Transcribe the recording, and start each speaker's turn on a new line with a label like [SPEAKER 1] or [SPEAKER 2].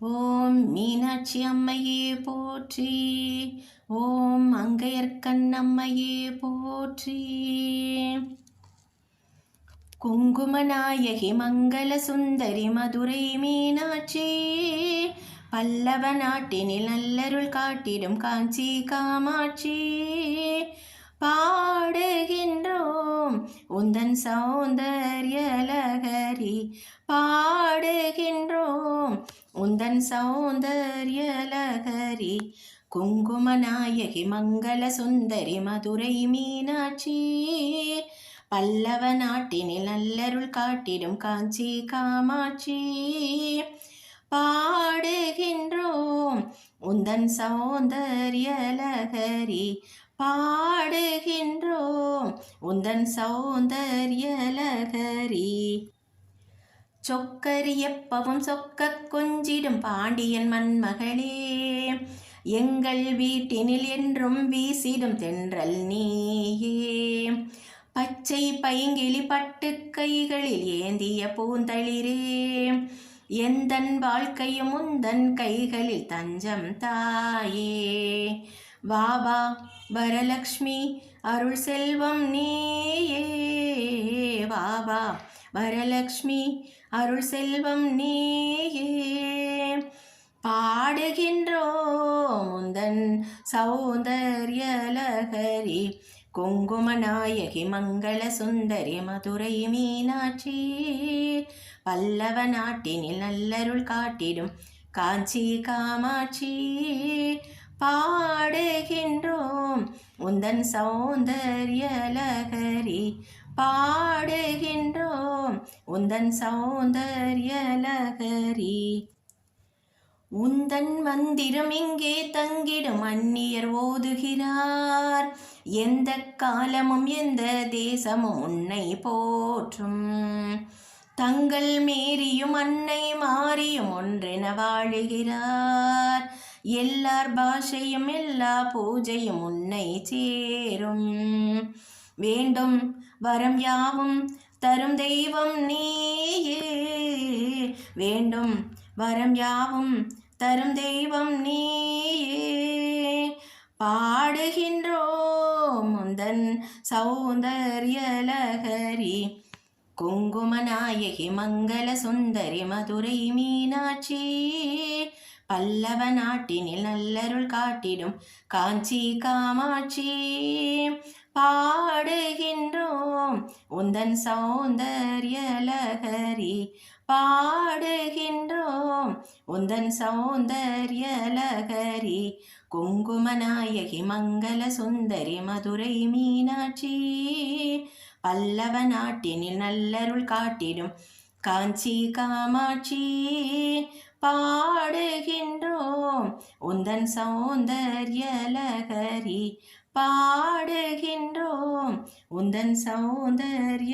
[SPEAKER 1] ஓம் மீனாட்சி அம்மையே போற்றி. ஓம் அங்கையர்கண்ணம்மையே போற்றி. குங்குமநாயகி மங்கள சுந்தரி மதுரை மீனாட்சி. பல்லவ நாட்டினில் நல்லருள் காட்டிடும் காஞ்சி காமாட்சி. பாடுகின்றோம் உந்தன் சௌந்தர்யலகரி பா உந்தன் சௌந்தர்யலகரி குங்குமநாயகி மங்கள சுந்தரி மதுரை மீனாட்சி பல்லவ நாட்டினில் நல்லருள் காட்டிடும் காஞ்சி காமாட்சி. பாடுகின்றோம் உந்தன் சௌந்தர்யலகரி பாடுகின்றோம் உந்தன் சௌந்தர்யலகரி. சொக்கரி சொக்கரியப்பவும் சொக்க கொஞ்சிடும் பாண்டியன் மண்மகளே எங்கள் வீட்டினில் என்றும் வீசிடும் தென்றல் நீயே. பச்சை பைங்கிளி பட்டு கைகளில் ஏந்திய பூந்தளிரே. எந்தன் வாழ்க்கையும் உந்தன் கைகளில் தஞ்சம் தாயே. வாபா வரலக்ஷ்மி அருள் செல்வம் நீயே வாபா வரலக்ஷ்மி அருள் செல்வம் நீயே. பாடுகின்றோம் முந்தன் சௌந்தர்யலகரி குங்குமநாயகி மங்கள சுந்தரி மதுரை மீனாட்சி. பல்லவ நாட்டினில் நல்லருள் காட்டிடும் காஞ்சி காமாட்சி. பாடுகின்றோம் உந்தன் சௌந்தர்யலகரி. பாடுகின்றோம் உந்தன் சௌந்தர்யலகரி. உந்தன் மந்திரம் இங்கே தங்கிடும் அந்நியர் ஓதுகிறார். எந்த காலமும் எந்த தேசமும் உன்னை போற்றும். தங்கள் மேரியும் அன்னை மாறியும் ஒன்றென வாழுகிறார். எல்லார் பாஷையும் எல்லா பூஜையும் உன்னை சேரும். வேண்டும் வரம் யாவும் தரும் தெய்வம் நீயே. வேண்டும் வரம் யாவும் தரும் தெய்வம் நீயே. பாடுகின்றோம் முந்தன் சௌந்தர்யலகரி. குங்குமநாயகி மங்கள சுந்தரி மதுரை மீனாட்சி. பல்லவ நாட்டினில் நல்லருள் காட்டிடும் காஞ்சி காமாட்சி. பாடுகின்றோம் உந்தன் சௌந்தர்யலகரி. பாடுகின்றோம் உந்தன் சௌந்தர்யலகரி. குங்குமநாயகி மங்கள சுந்தரி மதுரை மீனாட்சி. பல்லவ நாட்டினில் நல்லருள் காட்டிடும் காஞ்சி காமாட்சி. பாடுகின்றோம். உந்தன் சௌந்தர்யலகரி பாடுகின்றோம். உந்தன் சௌந்தர்யலகரி